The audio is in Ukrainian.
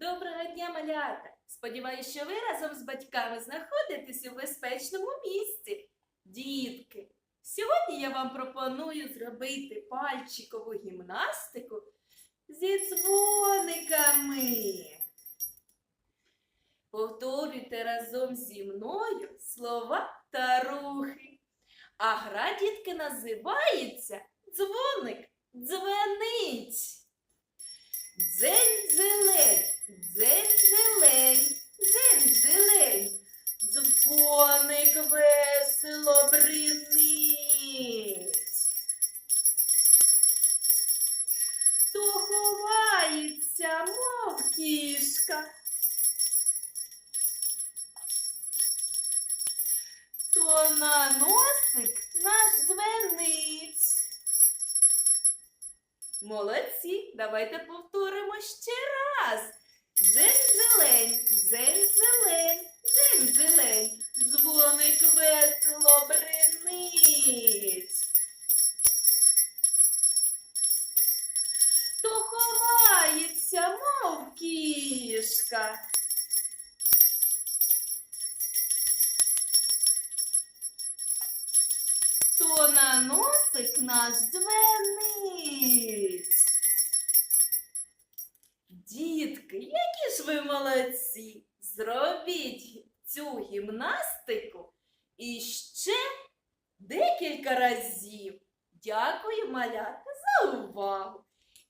Доброго дня, малята! Сподіваюсь, що ви разом з батьками знаходитесь у безпечному місці. Дітки, сьогодні я вам пропоную зробити пальчикову гімнастику зі дзвониками. Повторюйте разом зі мною слова та рухи. А гра, дітки, називається дзвоник весело бринить. То ховається, мов кішка. То на носик наш дзвенить. Молодці, давайте повторимо ще кішка. То на носик наш дзвенить. Дітки, які ж ви молодці! Зробіть цю гімнастику і ще декілька разів. Дякую, малята, за увагу!